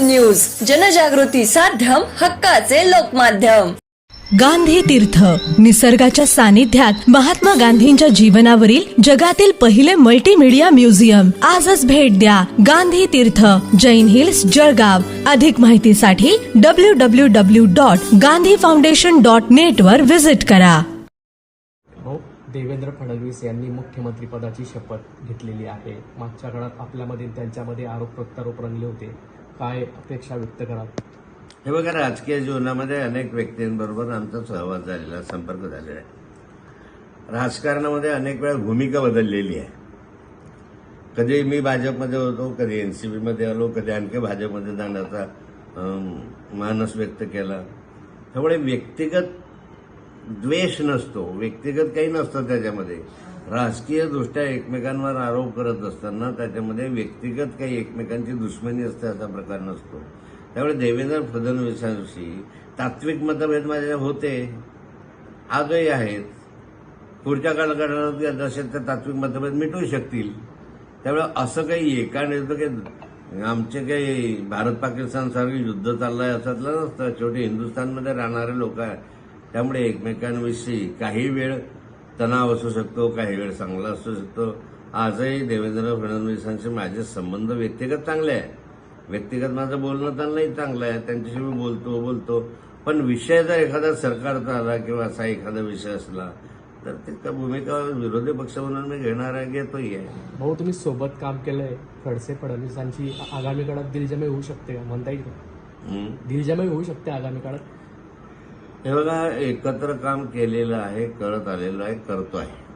News. जनजागृती साध्यम हक्काचे लोकमाध्यम. गांधी तीर्थ. निसर्गाच्या सानिध्यात महात्मा गांधींच्या जीवनावरील जगातील पहिले मल्टीमीडिया म्युझियम आजच भेट द्या गांधी तीर्थ. जैन हिल्स जळगाव. अधिक माहितीसाठी W W W dot Gandhi foundation dot net वर विजिट करा. भाऊ देवेंद्र फडणवीस यांनी मुख्यमंत्री पदाची शपथ घेतलेली आहे. मागच्या काळात आपल्यामध्ये त्यांच्यामध्ये आरोप प्रत्यारोप रंगले होते. काय अपेक्षा व्यक्त कराल? हे बघा राजकीय जीवनामध्ये अनेक व्यक्तींबरोबर आमचा सहवास झालेला संपर्क झालेला आहे. राजकारणामध्ये अनेक वेळा भूमिका बदललेली आहे. कधी मी भाजपमध्ये होतो कधी एन सी बीमध्ये आलो कधी आणखी भाजपमध्ये जाण्याचा मानस व्यक्त केला. त्यामुळे व्यक्तिगत द्वेष नसतो व्यक्तिगत काही नसतं त्याच्यामध्ये. राजकीय दृष्ट्या एकमेकांवर आरोप करत असताना त्याच्यामध्ये व्यक्तिगत काही एकमेकांची दुश्मनी असते असा प्रकार नसतो. त्यामुळे देवेंद्र फडणवीसांशी तात्विक मतभेद माझे होते. आजही आहेत. पुढच्या कालखंडात जसे ते तात्विक मतभेद मिटू शकतील. त्यामुळे असं काही एकाने येतं की आमचे काही भारत पाकिस्तान सारखे युद्ध आहे असं नसतं. शेवटी हिंदुस्थानमध्ये राहणारे लोक आहेत. त्यामुळे एकमेकांविषयी काही वेळ तणाव असू शकतो काही वेळ चांगला असू शकतो. आजही देवेंद्र फडणवीसांचे माझे संबंध व्यक्तिगत चांगले आहे व्यक्तिगत माझं बोलणं चाललंही चांगलं आहे. त्यांच्याशी मी बोलतो बोलतो. पण विषय जर एखादा सरकारचा आला किंवा असा एखादा विषय असला तर त्याच्या भूमिका विरोधी पक्ष म्हणून मी घेणार आहे घेतोही आहे भाऊ तुम्ही सोबत काम केलंय. खडसे फडणवीसांची आगामी काळात दिलजमाई होऊ शकते का? म्हणता येईल का? दिलजमाई होऊ शकते आगामी काळात? हे बघा एकत्र काम केलेलं आहे करत आलेलं आहे करतो आहे.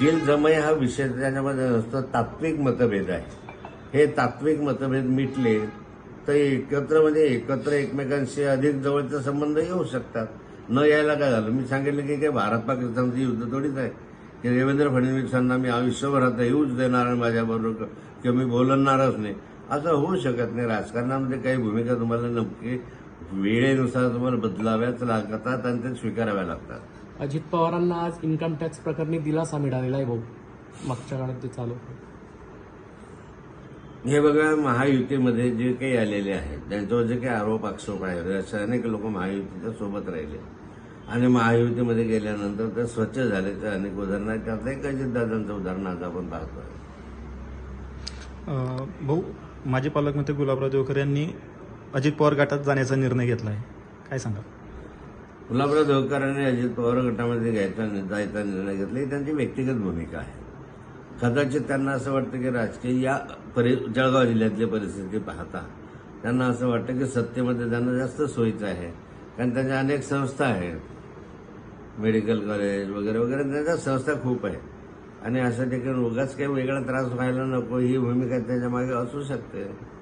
दिल जमय हा विषय त्याच्यामध्ये नसतो तात्विक मतभेद आहे. हे तात्विक मतभेद मिटले तर एकत्र म्हणजे एकत्र एकमेकांशी अधिक जवळचे संबंध येऊ शकतात. न यायला काय झालं? मी सांगितलं की काय भारत पाकिस्तानचं युद्ध थोडीच आहे. की देवेंद्र फडणवीसांना मी आयुष्यभरात येऊच देणार माझ्याबरोबर किंवा मी बोलणारच नाही. असं होऊ शकत नाही. राजकारणामध्ये काही भूमिका तुम्हाला नक्की वेळेनुसार तुम्हाला बदलाव्याच लागतात आणि ते स्वीकाराव्या लागतात. अजित पवारांना आज इन्कम टॅक्स प्रकरणी दिलासा मिळालेला आहे भाऊ. मागच्या काळात ते चालू. हे बघा महायुतीमध्ये जे काही आलेले आहेत त्यांच्यावर जे काही आरोप आक्षेप आहे असे अनेक लोक महायुतीच्या सोबत राहिले. आणि महायुतीमध्ये गेल्यानंतर ते स्वच्छ झाल्याचे अनेक उदाहरणं आहेत. त्यातलं एक अजितदादांचं उदाहरण आज आपण पाहतोय. भाऊ माजी पालकमंत्री गुलाबराव देवकर यांनी अजित पवार गटात जाण्याचा निर्णय घेतला आहे काय सांगा गुलाबराव देवकरांनी अजित पवार गटामध्ये घ्यायचा जायचा निर्णय घेतला. ही त्यांची व्यक्तिगत भूमिका आहे. कदाचित त्यांना असं वाटतं की राजकीय या परि जळगाव जिल्ह्यातली परिस्थिती पाहता त्यांना असं वाटतं की सत्तेमध्ये जाणं जास्त सोयीचं आहे. कारण त्यांच्या अनेक संस्था आहेत. मेडिकल कॉलेज वगैरे वगैरे त्यांच्या संस्था खूप आहेत. आणि अशा ठिकाणी उगाच काही वेगळा त्रास व्हायला नको ही भूमिका त्याच्यामागे असू शकते.